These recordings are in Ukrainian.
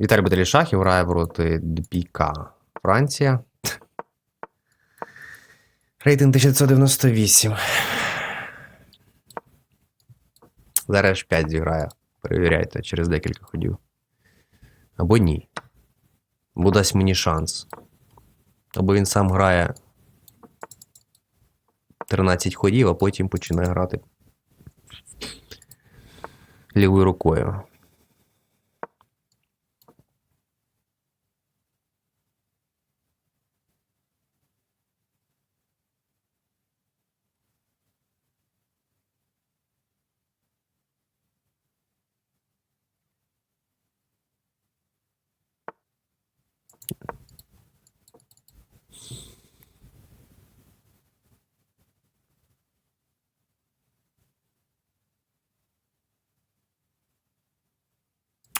Віталій Баталій Шахів грає проти Дпіка. Франція. Рейтинг 1998. Зараз 5 зіграє. Перевіряйте через декілька ходів. Або ні. Бо дасть мені шанс. Або він сам грає 13 ходів, а потім починає грати лівою рукою.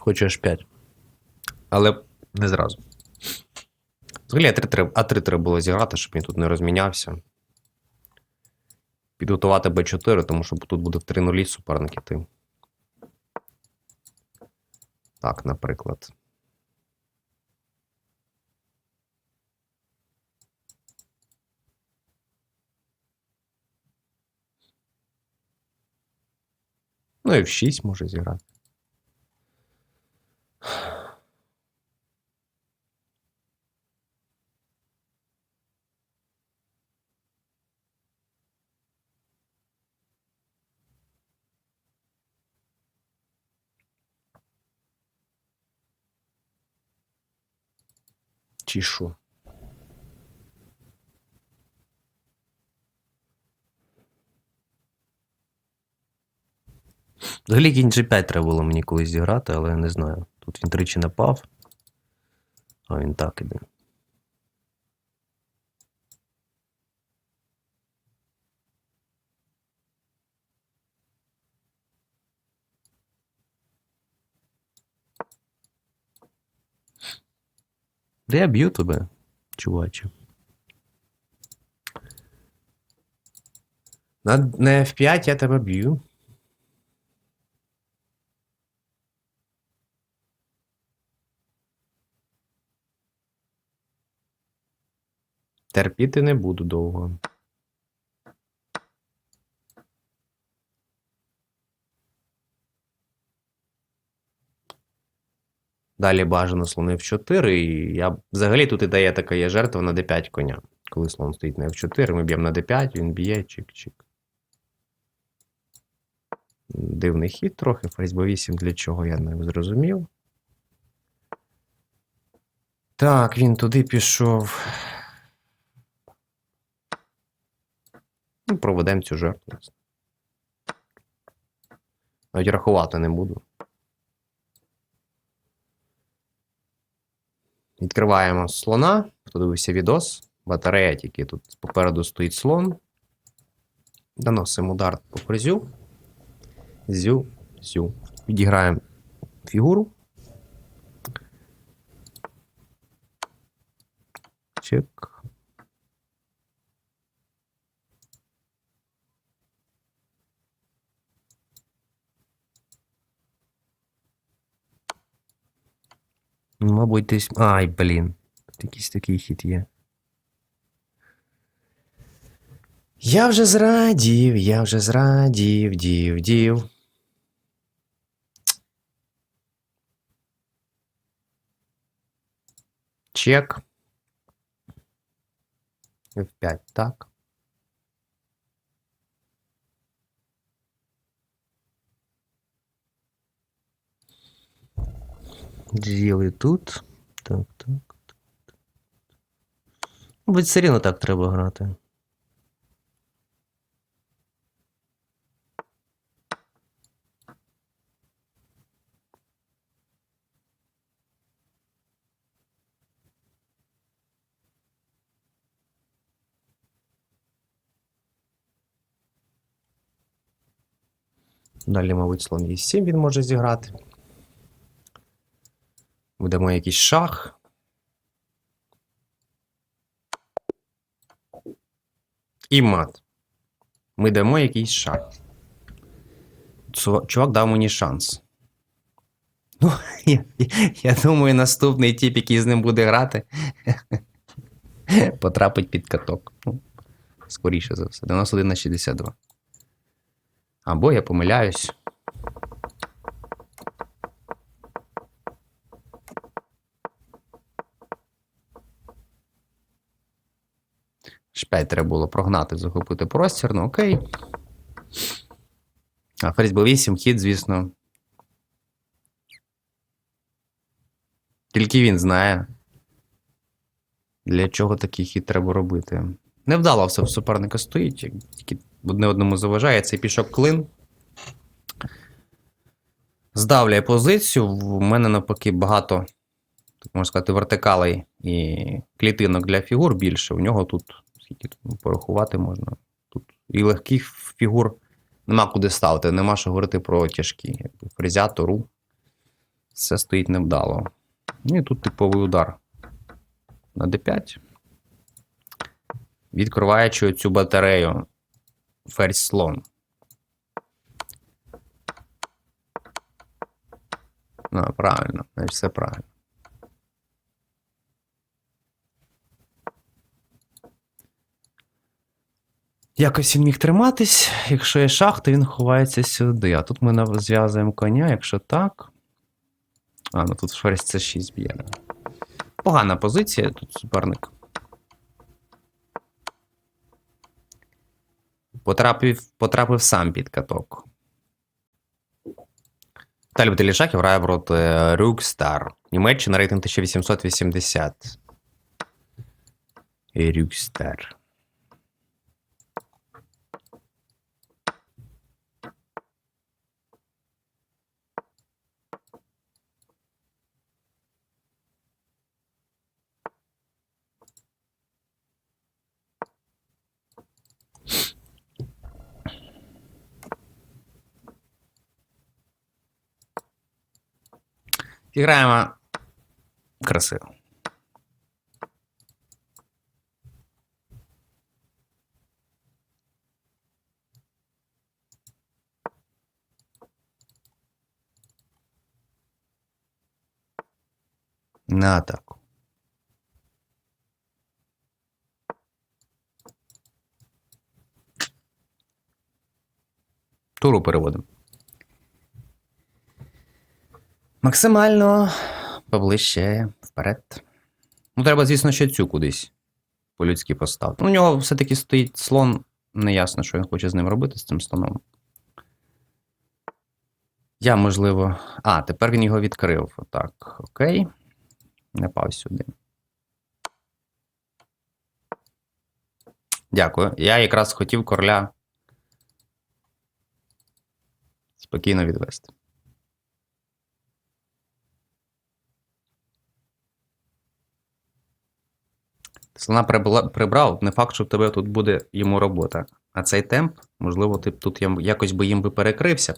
Хочу аж 5. Але не зразу. Взагалі, А3 А3 треба було зіграти, щоб він тут не розмінявся. Підготувати Б4, тому що тут буде в 3 нулі суперник іти. Так, наприклад. Ну і в 6 може зіграти. Чи? Взагалі кінь G5 треба було мені колись зіграти, але я не знаю. Тут він тричі напав. А він так іде. Де я б'ю тебе, чуваче? На, на F5 я тебе б'ю. Терпіти не буду довго. Далі бажано слони в 4, і я взагалі тут ідея така є жертва на d5 коня. Коли слон стоїть на f4, ми б'ємо на d5, він б'є, чик-чик. Дивний хід трохи, ферзь b8 для чого я не зрозумів. Так, він туди пішов. Ну, проведемо цю жертву. Навіть рахувати не буду. Відкриваємо слона. Хто дивився відос. Батарея тільки тут попереду стоїть слон. Доносимо удар по призю. Зю, зю. Відіграємо фігуру. Чек. Мабуть, десь. Ай, блін. Тут якийсь такий хід є. Я вже зрадів, я вже зрадів, дів, дів. Чек. F5, так. Діли тут. Так, так. Мабуть, все рівно так треба грати. Далі, мабуть, слон Е7 він може зіграти. Будемо якийсь шах. І мат. Ми дамо якийсь шах. Чувак дав мені шанс. Ну, я, я думаю, наступний тип, який з ним буде грати, потрапить під каток. Ну, скоріше за все. 91 на 62. Або я помиляюсь. Шпять треба було прогнати, захопити простір, ну окей. А ферзь б 8 хід, звісно. Тільки він знає, для чого такий хід треба робити. Невдало все в суперника стоїть, тільки одне одному заважає. Цей пішок клин. Здавляє позицію. В мене навпаки багато, можна сказати, вертикалей і клітинок для фігур більше. У нього тут, скільки тут порахувати можна. Тут і легких фігур нема куди ставити, нема що говорити про тяжкі. Фрезя, тору. Все стоїть невдало. Ну і тут типовий удар на d5. Відкриваючи цю батарею ферзь слон. Ну, правильно, все правильно. Якось він міг триматись. Якщо є шах, то він ховається сюди. А тут ми зв'язуємо коня, якщо так. А, ну тут ферзь це 6 б'є. Погана позиція, тут суперник. Потрапив, потрапив сам під каток. Віталій Баталішаків грає проти Рюкстар. Німеччина рейтинг 1880. Рюкстар. Зіграємо красиво. На атаку. Туру переводимо. Максимально поближче вперед. Ну, треба, звісно, ще цю кудись по-людськи поставити. Ну, у нього все-таки стоїть слон. Неясно, що він хоче з ним робити, з цим слоном. Я, можливо. А, тепер він його відкрив. Отак. Окей. Не пав сюди. Дякую. Я якраз хотів короля спокійно відвести. Слона прибла- прибрав, не факт, що в тебе тут буде йому робота. А цей темп, можливо, ти б тут якось би їм би перекрився.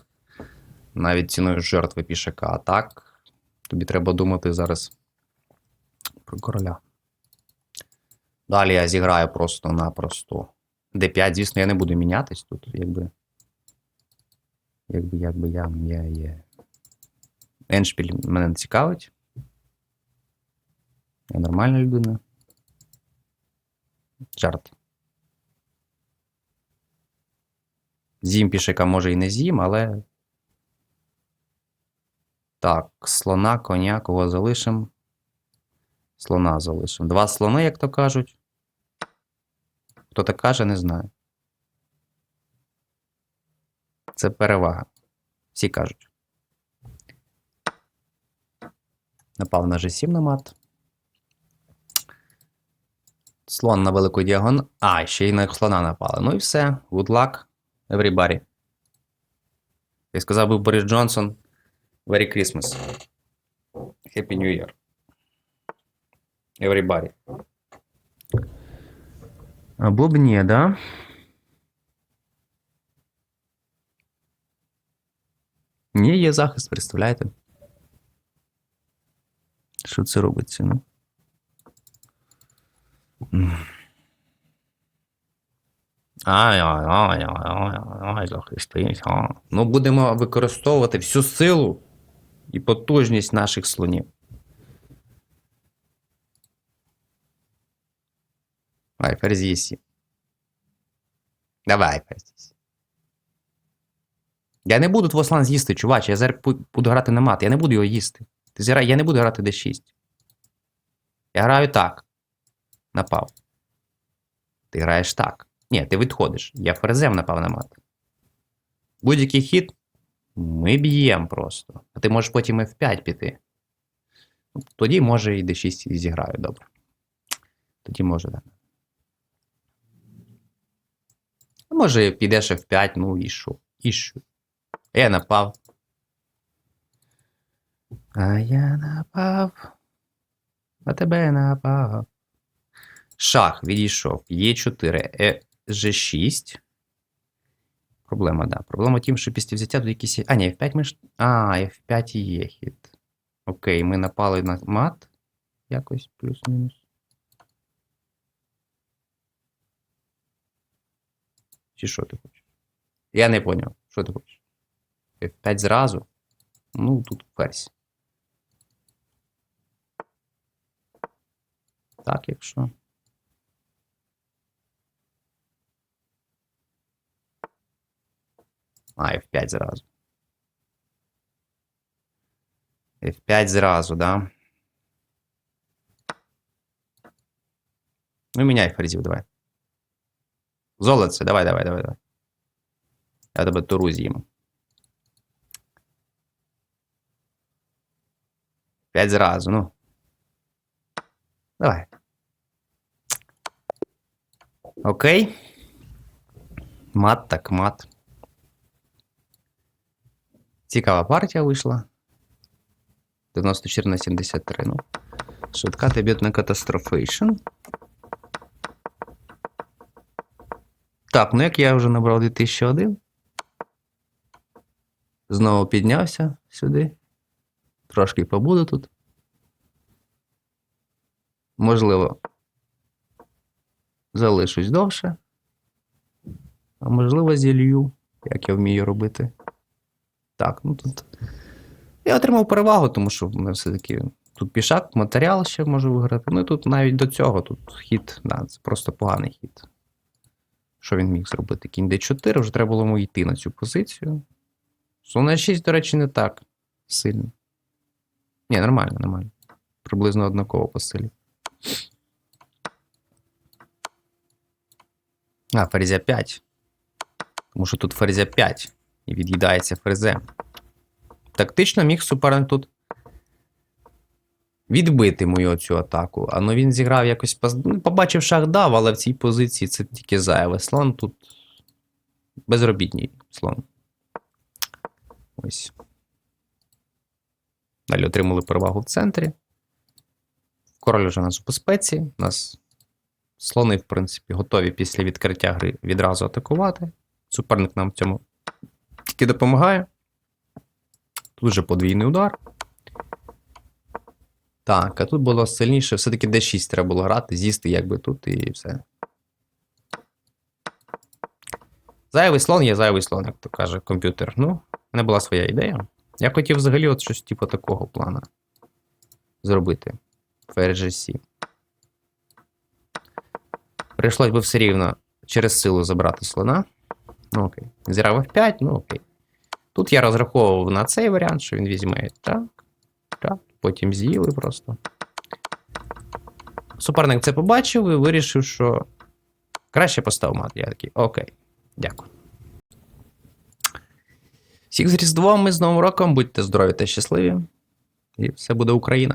Навіть ціною жертви пішака. А так, тобі треба думати зараз про короля. Далі я зіграю просто-напросто. D5, звісно, я не буду мінятись тут, якби. Якби, якби я, я є. Еншпіль мене не цікавить. Я нормальна людина. Жарт. З'їм пішика може і не з'їм, але. Так, слона, коня, кого залишимо? Слона залишимо. Два слони, як то кажуть. Хто так каже, не знаю. Це перевага. Всі кажуть. Напав на G7 на мат. Слон на велику діагон. А, ще й на слона напали. Ну і все. Good luck, everybody. Як сказав би Борис Джонсон. Merry Christmas. Happy New Year. Everybody. Або б ні, да? Ні, є захист, представляєте? Що це робиться, ну? Ай-ай-ай-ай-ай-ай, захистись. а. Ну, будемо використовувати всю силу і потужність наших слонів. Давай, ферзі 7. Давай, ферзі 7. Я не буду твого слон з'їсти, чувач. Я зараз буду грати на мат. Я не буду його їсти. Ти зіграй, я не буду грати d6. Я граю так. Напав. Ти граєш так. Ні, ти відходиш. Я ферзем напав на мат. Будь-який хід ми б'ємо просто. А ти можеш потім F5 піти. Тоді може і d6 зіграю, добре. Тоді може, так. А може підеш F5, ну і що? І що? Я напав. А я напав. На тебе напав. Шах відійшов. Є4, е, G6. Проблема, да. Проблема в тім, що після взяття тут якісь. А, ні, F5 ми ж. А, F5 і є хід. Окей, ми напали на мат. Якось плюс-мінус. Чи що ти хочеш? Я не поняв. Що ти хочеш? F5 зразу? Ну, тут ферзь. Так, якщо. А, F5 зразу. F5 зразу, да? Ну, міняй ферзів, давай. Золоце, давай, давай, давай, давай. Я тебе туру з'їм. 5 зразу, ну. Давай. Окей. Мат так мат. Цікава партія вийшла. 94 на 73. Ну. Швидка дебютна катастрофейшн. Так, ну як я вже набрав 2001. Знову піднявся сюди. Трошки побуду тут. Можливо, залишусь довше. А можливо, зілью, як я вмію робити. Так, ну тут. Я отримав перевагу, тому що в мене все-таки тут пішак, матеріал ще можу виграти. Ну і тут навіть до цього тут хід, да, це просто поганий хід. Що він міг зробити? Кінь d4, вже треба було йому йти на цю позицію. Слон 6, до речі, не так сильно. Ні, нормально, нормально. Приблизно однаково по силі. А, ферзя 5. Тому що тут ферзя 5 і від'їдається ферзем. Тактично міг суперник тут відбити мою цю атаку. А ну він зіграв якось. Ну, побачив шах дав, але в цій позиції це тільки зайве. Слон тут безробітній слон. Ось. Далі отримали перевагу в центрі. Король вже у нас у безпеці. У нас слони, в принципі, готові після відкриття гри відразу атакувати. Суперник нам в цьому тільки допомагає. Тут вже подвійний удар. Так, а тут було сильніше, все-таки D6 треба було грати, з'їсти якби тут і все. Зайвий слон є зайвий слон, як то каже комп'ютер. Ну, в мене була своя ідея. Я хотів взагалі от щось типу такого плана зробити. Ферзь 7. Прийшлось би все рівно через силу забрати слона. Ну окей. Зіграв F5, ну окей. Тут я розраховував на цей варіант, що він візьме так, так, потім з'їли просто. Суперник це побачив і вирішив, що краще постав мат. Я такий, окей, дякую. Всіх з Різдвом і з Новим роком, будьте здорові та щасливі. І все буде Україна.